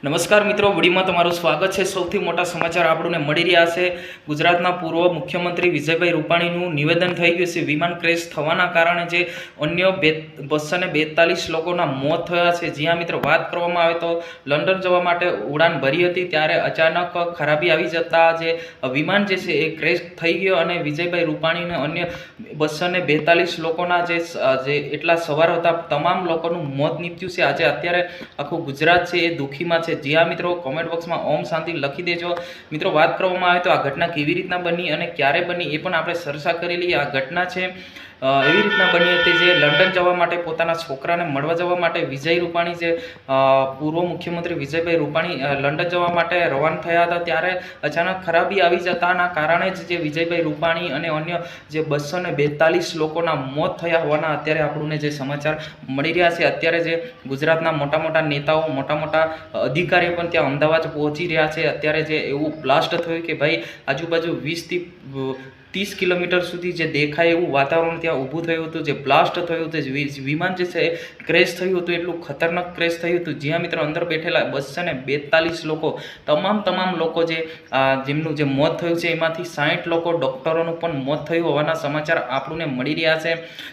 નમસ્કાર મિત્રો, વડીમાં તમારું સ્વાગત છે. સૌથી મોટા સમાચાર આપણને મળી રહ્યા છે. ગુજરાતના પૂર્વ મુખ્યમંત્રી વિજયભાઈ રૂપાણીનું નિવેદન થઈ ગયું છે. વિમાન ક્રેશ થવાના કારણે જે અન્ય બે બસો બેતાલીસ લોકોના મોત થયા છે. જ્યાં મિત્રો વાત કરવામાં આવે તો લંડન જવા માટે ઉડાન ભરી હતી. ત્યારે અચાનક ખરાબી આવી જતા જે વિમાન જે છે એ ક્રેશ થઈ ગયો અને વિજયભાઈ રૂપાણીને અન્ય બસો ને બેતાલીસ લોકોના જે એટલા સવાર હતા. તમામ લોકોનું મોત નીપજ્યું છે. આજે અત્યારે આખું ગુજરાત છે એ દુઃખીમાં છે. જ્યાં મિત્રો કોમેન્ટ બોક્સમાં ઓમ શાંતિ લખી દેજો. મિત્રો, વાત કરવામાં આવે તો આ ઘટના કેવી રીતના બની અને ક્યારે બની એ પણ આપણે ચર્ચા કરેલી. આ ઘટના છે એવી રીતના બની હતી જે લંડન જવા માટે પોતાના છોકરાને મળવા જવા માટે વિજય રૂપાણી જે પૂર્વ મુખ્યમંત્રી વિજયભાઈ રૂપાણી લંડન જવા માટે રવાના થયા હતા ત્યારે અચાનક ખરાબી આવી જતાના કારણે જ જે વિજયભાઈ રૂપાણી અને અન્ય જે બસો બેતાલીસ લોકોના મોત થયા હોવાના અત્યારે આપણને જે સમાચાર મળી રહ્યા છે. અત્યારે જે ગુજરાતના મોટા મોટા નેતાઓ, મોટા મોટા અધિકારીઓ પણ ત્યાં અમદાવાદ પહોંચી રહ્યા છે. અત્યારે જે એવું બ્લાસ્ટ થયું કે ભાઈ આજુબાજુ વીસથી ત્રીસ કિલોમીટર સુધી જે દેખાય એવું વાતાવરણ ત્યાં ઊભું થયું હતું, જે બ્લાસ્ટ થયું હતું, જે વિમાન જે છે ક્રેશ થયું હતું, એટલું ખતરનાક ક્રેશ થયું હતું. જ્યાં મિત્રો અંદર બેઠેલા બસો ને, બેતાલીસ લોકો, તમામ તમામ લોકો જે જેમનું જે મોત થયું છે, એમાંથી સાઠ લોકો ડૉક્ટરોનું પણ મોત થયું હોવાના સમાચાર આપણને મળી રહ્યા છે.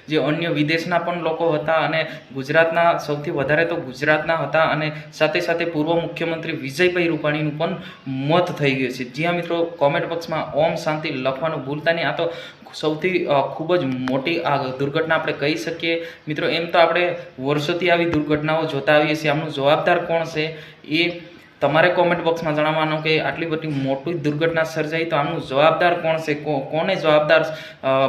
જે અન્ય વિદેશના પણ લોકો હતા અને ગુજરાતના સૌથી વધારે તો ગુજરાતના હતા અને સાથે સાથે પૂર્વ મુખ્યમંત્રી વિજયભાઈ રૂપાણીનું પણ મોત થઈ ગયું છે. જ્યાં મિત્રો કોમેન્ટ બોક્સમાં ઓમ શાંતિ લખવાનું ભૂલતા નહીં. આ તો સૌથી ખૂબ જ મોટી દુર્ઘટના આપણે કહી શકીએ. મિત્રો, એમ તો આપણે વર્ષોથી આવી દુર્ઘટનાઓ જોતા આવીએ છીએ. આમનું જવાબદાર કોણ છે? એ તમારે કોમેન્ટ બોક્સમાં જણાવવાનું કે આટલી બધી મોટી દુર્ઘટના સર્જાઈ તો આનું જવાબદાર કોણ છે? કોને જવાબદાર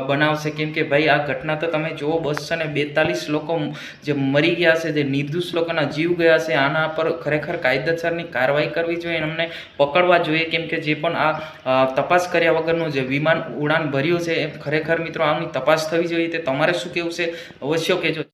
બનાવશે? કેમ કે ભાઈ, આ ઘટના તો તમે જુઓ, બસો ને બેતાલીસ લોકો જે મરી ગયા છે, જે નિર્દોષ લોકોના જીવ ગયા છે, આના પર ખરેખર કાયદેસરની કાર્યવાહી કરવી જોઈએ એમને પકડવા જોઈએ. કેમ કે જે પણ આ તપાસ કર્યા વગરનું જે વિમાન ઉડાન ભર્યું છે એ ખરેખર મિત્રો આમની તપાસ થવી જોઈએ. તે તમારે શું કહેવું છે? અવશ્ય કહેજો.